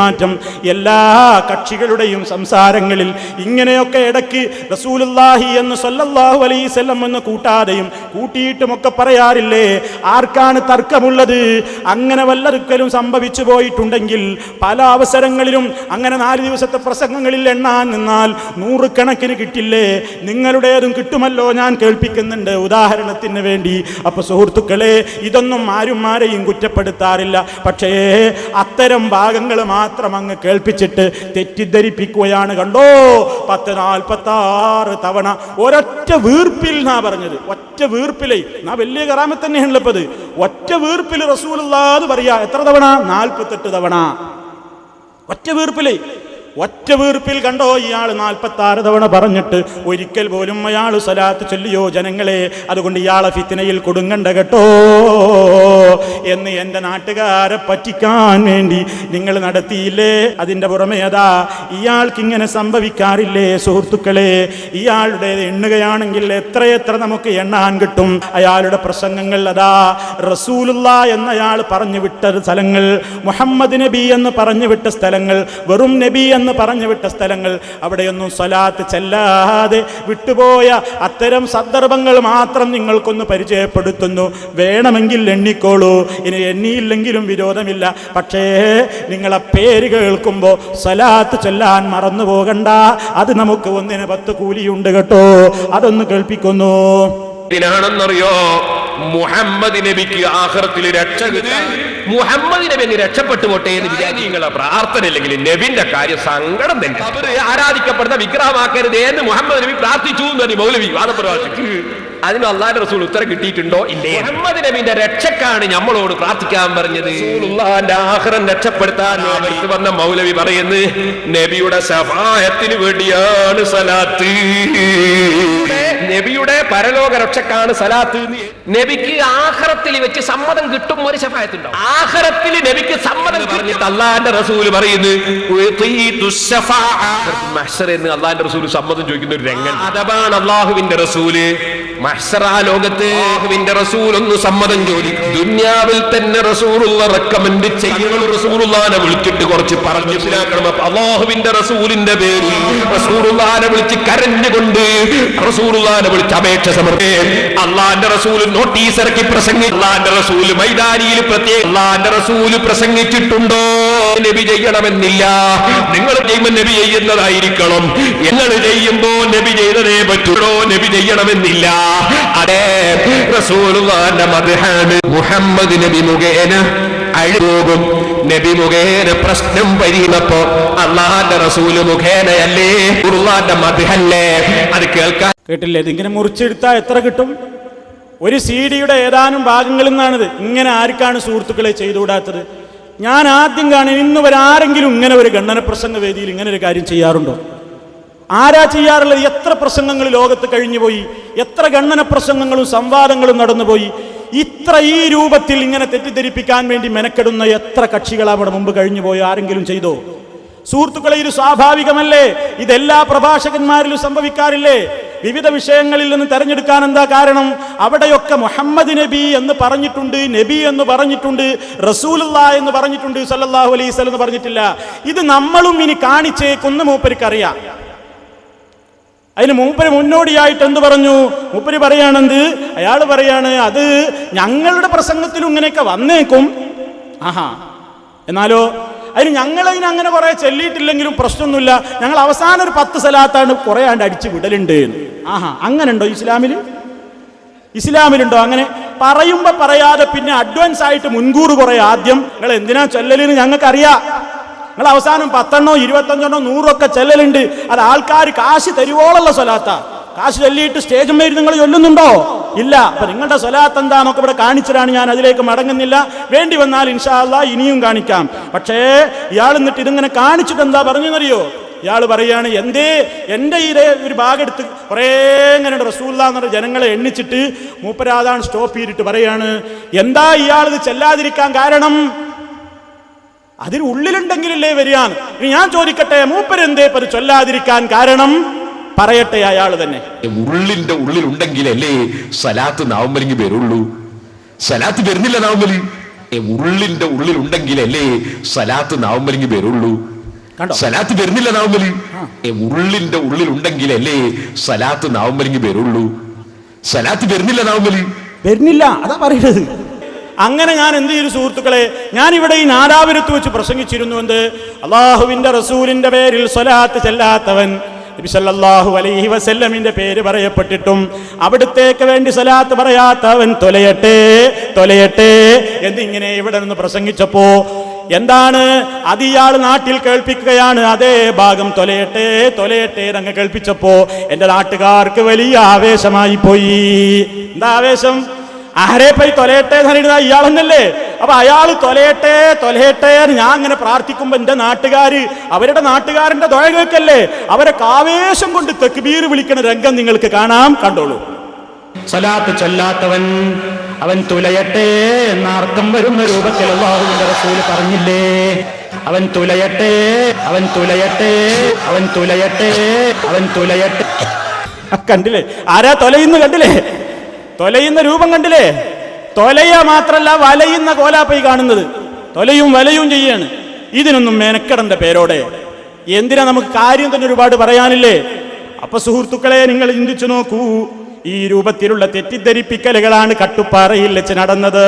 മാറ്റം എല്ലാ കക്ഷികളുടെയും സംസാരങ്ങളിൽ ഇങ്ങനെയൊക്കെ ഇടയ്ക്ക് റസൂലുല്ലാഹി എന്ന് സല്ലല്ലാഹു അലൈസല്ലം എന്ന് കൂട്ടാതെയും കൂട്ടിയിട്ടുമൊക്കെ പറയാറില്ലേ? ആർക്കാണ് തർക്കമുള്ളത്? അങ്ങനെ വല്ലതൊരിക്കലും സംഭവിച്ചു പോയിട്ടുണ്ടെങ്കിൽ പല അവസരങ്ങളിലും അങ്ങനെ നാല് ദിവസത്തെ പ്രസംഗങ്ങളിൽ എണ്ണാൻ നിന്നാൽ നൂറുകണക്കിന് കിട്ടില്ലേ? നിങ്ങളുടേതും കിട്ടുമല്ലോ ഞാൻ കേൾപ്പിക്കുന്നുണ്ട്. ഉദാഹരണത്തിന് വേണ്ടി. അപ്പൊ സുഹൃത്തുക്കളെ ഇതൊന്നും ആരും ആരെയും കുറ്റപ്പെടുത്താറില്ല. പക്ഷേ അത്തരം ഭാഗങ്ങൾ മാത്രം അങ്ങ് കേൾപ്പിച്ചിട്ട് തെറ്റിദ്ധരിപ്പിക്കുകയാണ് കണ്ടോ? പത്ത് നാൽപ്പത്തി ആറ് തവണ ഒരൊറ്റ വീർപ്പിൽ നാ പറഞ്ഞത്. ഒറ്റ വീർപ്പിലേ. നാ വലിയ കറാമത്ത് തന്നെയാണല്ലോ ഇപ്പത്. ഒറ്റ വീർപ്പിൽ റസൂൽ പറയാ. എത്ര തവണ? നാൽപ്പത്തെട്ട് തവണ. ഒറ്റ വീർപ്പിലേ. ഒറ്റ വീർപ്പിൽ കണ്ടോ ഇയാൾ നാൽപ്പത്തി ആറ് തവണ പറഞ്ഞിട്ട് ഒരിക്കൽ പോലും അയാൾ സലാത്ത് ചൊല്ലിയോ ജനങ്ങളെ അതുകൊണ്ട് ഇയാളെ ഫിത്തിനയിൽ കൊടുങ്ങണ്ട കേട്ടോ. എന്ന് എന്റെ നാട്ടുകാരെ പറ്റിക്കാൻ വേണ്ടി നിങ്ങൾ നടത്തിയില്ലേ? അതിന്റെ പുറമെ അതാ ഇയാൾക്കിങ്ങനെ സംഭവിക്കാറില്ലേ സുഹൃത്തുക്കളെ? ഇയാളുടെ എണ്ണുകയാണെങ്കിൽ എത്രയെത്ര നമുക്ക് എണ്ണാൻ കിട്ടും? അയാളുടെ പ്രസംഗങ്ങൾ അതാ റസൂലുള്ള എന്നയാൾ പറഞ്ഞു വിട്ട സ്ഥലങ്ങൾ മുഹമ്മദ് നബി എന്ന് പറഞ്ഞു വിട്ട സ്ഥലങ്ങൾ വെറും നബി എന്ന് പറഞ്ഞു വിട്ട സ്ഥലങ്ങൾ അവിടെയൊന്നും സ്വലാത്ത് ചെല്ലാതെ വിട്ടുപോയ അത്തരം സന്ദർഭങ്ങൾ മാത്രം നിങ്ങൾക്കൊന്ന് പരിചയപ്പെടുത്തുന്നു. വേണമെങ്കിൽ എണ്ണിക്കോളൂ. ഇനി എണ്ണിയില്ലെങ്കിലും വിരോധമില്ല. പക്ഷേ നിങ്ങളെ പേര് കേൾക്കുമ്പോൾ സ്വലാത്ത് ചൊല്ലാൻ മറന്നു പോകണ്ട. അത് നമുക്ക് ഒന്നിന് പത്ത് കൂലിയുണ്ട് കേട്ടോ. അതൊന്ന് കേൾപ്പിക്കുന്നു. ാണെന്നറിയോ മുഹമ്മദ് നബിക്ക് ആഹ്റത്തിൽ രക്ഷ കിട്ടാൻ. മുഹമ്മദ് നബി അങ്ങ് രക്ഷപ്പെട്ടു പോട്ടെ എന്ന് വിചാരിച്ചു നിങ്ങളെ പ്രാർത്ഥന ഇല്ലെങ്കിൽ നബിന്റെ കാര്യം സങ്കടം തന്നെ. അവർ ആരാധിക്കപ്പെടുന്ന വിഗ്രഹമാക്കരുത് എന്ന് മുഹമ്മദ് നബി പ്രാർത്ഥിച്ചു എന്ന് പറഞ്ഞു മൗലവി വാദപ്രവാസിക്ക് അതിന് അള്ളാന്റെ റസൂൽ ഉത്തരം കിട്ടിയിട്ടുണ്ടോ? ഇല്ലേ? മുഹമ്മദ് നബിന്റെ രക്ഷക്കാണ് നമ്മളോട് പ്രാർത്ഥിക്കാൻ പറഞ്ഞത്. ആഹ്റം രക്ഷപ്പെടുത്താൻ വന്ന മൗലവി പറയുന്നു നബിയുടെ സഹായത്തിന് വേണ്ടിയാണ് സലാത്ത്. നബിയുടെ പരലോക രക്ഷക്കാണ് സലാത്ത് നബിക്ക് ആഹ്റത്തിൽ വെച്ച് സമ്മതം കിട്ടും ഒരു ശഫായത്തുണ്ടോ? ആഹ്റത്തിൽ നബിക്ക് സമ്മതം പറഞ്ഞിട്ട് അള്ളാന്റെ റസൂൽ പറയുന്നു എന്ന് അള്ളാന്റെ റസൂൽ സമ്മതം ചോദിക്കുന്ന ഒരു രംഗം അഥവാണ് അള്ളാഹുവിന്റെ റസൂൽ മഹ്സറ ലോകത്ത് റസൂൽ ഒന്ന് സമ്മതം ചോദിക്കും ദുന്യാവിൽ തന്നെ റസൂലുള്ള റെക്കമെൻഡ് ചെയ്യണം. റസൂലുള്ളാനെ വിളിച്ചിട്ട് കുറച്ച് പറഞ്ഞു മനസ്സിലാക്കണം. അപ്പൊ അള്ളാഹുവിന്റെ റസൂലിന്റെ പേരിൽ റസൂലുള്ളാനെ വിളിച്ച് കരഞ്ഞുകൊണ്ട് റസൂലുള്ളാനെ വിളിച്ച് അപേക്ഷ സമർപ്പേ അള്ളാന്റെ റസൂൽ നോട്ടീസ് ഇറക്കി പ്രസംഗി അള്ളാന്റെ റസൂൽ മൈതാനിയിൽ പ്രത്യേക അള്ളാന്റെ റസൂൽ പ്രസംഗിച്ചിട്ടുണ്ടോ? നബി ചെയ്യണമെന്നില്ല. നിങ്ങൾ ചെയ്യുമ്പോൾ നബി ചെയ്യുന്നതായിരിക്കണം. നിങ്ങൾ ചെയ്യുമ്പോ നബി ചെയ്തതേ പറ്റുള്ളൂ. നബി ചെയ്യണമെന്നില്ല. അതെ റസൂലുള്ളാന്റെ മദ്ഹാണ് മുഹമ്മദ് നബി മുഖേന അഴിപോകും നബി മുഖേന പ്രശ്നം പരിയുന്നപ്പോ അള്ളാന്റെ റസൂൽ മുഖേനയല്ലേ? ഉള്ളാന്റെ മദ്ഹല്ലേ അത് കേൾക്കാൻ കേട്ടില്ലേ? ഇതിങ്ങനെ മുറിച്ചെടുത്താൽ എത്ര കിട്ടും? ഒരു സി ഡിയുടെ ഏതാനും ഭാഗങ്ങളിൽ നിന്നാണിത്. ഇങ്ങനെ ആർക്കാണ് സുഹൃത്തുക്കളെ ചെയ്തുകൂടാത്തത്? ഞാൻ ആദ്യം കാണും ഇന്ന് വരെ ആരെങ്കിലും ഇങ്ങനെ ഒരു ഗണ്ണന പ്രസംഗ വേദിയിൽ ഇങ്ങനെ ഒരു കാര്യം ചെയ്യാറുണ്ടോ? ആരാ ചെയ്യാറുള്ളത്? എത്ര പ്രസംഗങ്ങൾ ലോകത്ത് കഴിഞ്ഞുപോയി എത്ര ഗണ്ണന പ്രസംഗങ്ങളും സംവാദങ്ങളും നടന്നുപോയി ഇത്ര ഈ രൂപത്തിൽ ഇങ്ങനെ തെറ്റിദ്ധരിപ്പിക്കാൻ വേണ്ടി മെനക്കെടുന്ന എത്ര കക്ഷികൾ അവിടെ മുമ്പ് കഴിഞ്ഞുപോയി ആരെങ്കിലും ചെയ്തോ? സുഹൃത്തുക്കളെ ഇത് സ്വാഭാവികമല്ലേ? ഇതെല്ലാ പ്രഭാഷകന്മാരിലും സംഭവിക്കാറില്ലേ? വിവിധ വിഷയങ്ങളിൽ നിന്ന് തെരഞ്ഞെടുക്കാൻ എന്താ കാരണം? അവിടെയൊക്കെ മുഹമ്മദ് നബി എന്ന് പറഞ്ഞിട്ടുണ്ട് നബി എന്ന് പറഞ്ഞിട്ടുണ്ട് റസൂലുള്ള എന്ന് പറഞ്ഞിട്ടുണ്ട് സല്ലാഹു അലൈസ് എന്ന് പറഞ്ഞിട്ടില്ല. ഇത് നമ്മളും ഇനി കാണിച്ചേക്കുന്ന മൂപ്പരിക്കറിയാം. അതിന് മൂപ്പര് മുന്നോടിയായിട്ട് എന്ത് പറഞ്ഞു? മൂപ്പര് പറയാണെന്ത് അയാൾ പറയാണ് അത് ഞങ്ങളുടെ പ്രസംഗത്തിലും ഇങ്ങനെയൊക്കെ വന്നേക്കും. ആഹാ. എന്നാലോ അതിന് ഞങ്ങളതിന് അങ്ങനെ കുറെ ചെല്ലിയിട്ടില്ലെങ്കിലും പ്രശ്നമൊന്നുമില്ല. ഞങ്ങൾ അവസാനം ഒരു പത്ത് സ്ഥലത്താണ് കുറെ ആണ്ട് അടിച്ചു വിടലുണ്ട്. ആഹാ അങ്ങനെ ഉണ്ടോ ഇസ്ലാമിൽ ഇസ്ലാമിലുണ്ടോ അങ്ങനെ? പറയുമ്പോ പറയാതെ പിന്നെ അഡ്വാൻസ് ആയിട്ട് മുൻകൂർ കുറെ ആദ്യം നിങ്ങൾ എന്തിനാ ചൊല്ലലെന്ന് ഞങ്ങൾക്കറിയാം. നിങ്ങൾ അവസാനം പത്തെണ്ണോ ഇരുപത്തഞ്ചെണ്ണോ നൂറൊക്കെ ചെല്ലലുണ്ട്. അത് ആൾക്കാർ കാശ് തരുവോളുള്ള സ്വലാത്ത. കാശ് ചൊല്ലിയിട്ട് സ്റ്റേജ് മേരി നിങ്ങൾ ചൊല്ലുന്നുണ്ടോ? ഇല്ല. അപ്പൊ നിങ്ങളുടെ സ്വലാത്ത് എന്താന്നൊക്കെ ഇവിടെ കാണിച്ചതാണ് ഞാൻ അതിലേക്ക് മടങ്ങുന്നില്ല. വേണ്ടി വന്നാൽ ഇൻഷാല്ല ഇനിയും കാണിക്കാം. പക്ഷേ ഇയാൾ എന്നിട്ട് ഇതിങ്ങനെ കാണിച്ചിട്ട് എന്താ പറഞ്ഞെന്നറിയോ? ഇയാൾ പറയാണ് എന്തേ? എന്റെ ഈ ഒരു ഭാഗം എടുത്ത് കുറേ ഇങ്ങനെ റസൂല്ല പറഞ്ഞ ജനങ്ങളെ എണ്ണിച്ചിട്ട് മൂപ്പരാതാണ് സ്റ്റോപ്പ് ചെയ്തിട്ട് പറയാണ് എന്താ ഇയാൾ ഇത് ചെല്ലാതിരിക്കാൻ കാരണം? അതിന് ഉള്ളിലുണ്ടെങ്കിലല്ലേ വരികയാണ്. ഇനി ഞാൻ ചോദിക്കട്ടെ മൂപ്പരെന്തേ പത് ചൊല്ലാതിരിക്കാൻ കാരണം? പറയട്ടെ അയാൾ തന്നെ. ഉള്ളിന്റെ ഉള്ളിൽ ഉണ്ടെങ്കിലല്ലേ സലാത്ത് നാവുമ്പലിങ്ങി വരുള്ളൂ? സലാത്ത് വരുന്നില്ല നാവുമ്പലി ഉള്ളിന്റെ ഉള്ളിൽ ഉണ്ടെങ്കിലല്ലേ സലാത്ത് നാവുമ്പലിങ്ങി വരുള്ളൂ? സലാത്ത് വരുന്നില്ല നാവുമ്പലി ഉള്ളിന്റെ ഉള്ളിൽ ഉണ്ടെങ്കിലല്ലേ സലാത്ത് നാവുമ്പലിങ്ങി വരുള്ളൂ? സലാത്ത് വരുന്നില്ല നാവുമ്പലി വരുന്നില്ല അതാ പറയുന്നത്. അങ്ങനെ ഞാൻ എന്ത് ചെയ്തു സുഹൃത്തുക്കളെ? ഞാൻ ഇവിടെ ഈ നാദാപുരത്ത് വെച്ച് പ്രസംഗിച്ചിരുന്നു എന്ത്? അള്ളാഹുവിന്റെ റസൂലിന്റെ പേരിൽ സ്വലാത്ത് ചെല്ലാത്തവൻ നബി സല്ലല്ലാഹു അലൈഹി വസല്ലമിന്റെ പേര് പറയപ്പെട്ടിട്ടും അവിടുത്തേക്ക് വേണ്ടി സലാത്ത് പറയാത്തവൻ തൊലയട്ടെ തൊലയട്ടെ എന്നിങ്ങനെ ഇവിടെ നിന്ന് പ്രസംഗിച്ചപ്പോ എന്താണ്? അത് ഇയാൾ നാട്ടിൽ കേൾപ്പിക്കുകയാണ്. അതേ ഭാഗം തൊലയട്ടെ തൊലയട്ടെ എന്നങ്ങ് കേൾപ്പിച്ചപ്പോ എന്റെ നാട്ടുകാർക്ക് വലിയ ആവേശമായി പോയി. എന്താ ആവേശം? ആരെ പോയി തൊലയട്ടെ എന്ന് പറയുന്നത് ഇയാളെന്നല്ലേ? അപ്പൊ അയാൾ തൊലയട്ടെ തൊലയട്ടെ എന്ന് ഞാൻ അങ്ങനെ പ്രാർത്ഥിക്കുമ്പോ എന്റെ നാട്ടുകാര് അവരുടെ നാട്ടുകാരന്റെ തൊഴ കേൾക്കല്ലേ അവരൊക്കെ ആവേശം കൊണ്ട് തെക്കുബീർ വിളിക്കുന്ന രംഗം നിങ്ങൾക്ക് കാണാം കണ്ടോളൂ. സലാത്ത് ചൊല്ലാത്തവൻ അവൻ തുലയട്ടെ എന്ന അർത്ഥം വരുന്ന രൂപത്തിൽ അള്ളാഹുവിന്റെ റസൂൽ പറഞ്ഞില്ലേ? അവൻ തുലയട്ടെ അവൻ തുലയട്ടെ അവൻ തുലയട്ടെ അവൻ തുലയട്ടെ. കണ്ടില്ലേ? ആരാ തൊലയുന്നു കണ്ടില്ലേ? തൊലയുന്ന രൂപം കണ്ടില്ലേ? തൊലയ മാത്രല്ല വലയുന്ന കോലാപ്പൈ കാണുന്നത്. തൊലയും വലയും ചെയ്യാണ്. ഇതിനൊന്നും മെനക്കെടന്റെ പേരോടെ. എന്തിനാ നമുക്ക് കാര്യം തന്നെ ഒരുപാട് പറയാനില്ലേ? അപ്പൊ സുഹൃത്തുക്കളെ നിങ്ങൾ ചിന്തിച്ചു നോക്കൂ. ഈ രൂപത്തിലുള്ള തെറ്റിദ്ധരിപ്പിക്കലുകളാണ് കട്ടുപ്പാറയിൽ വെച്ച് നടന്നത്.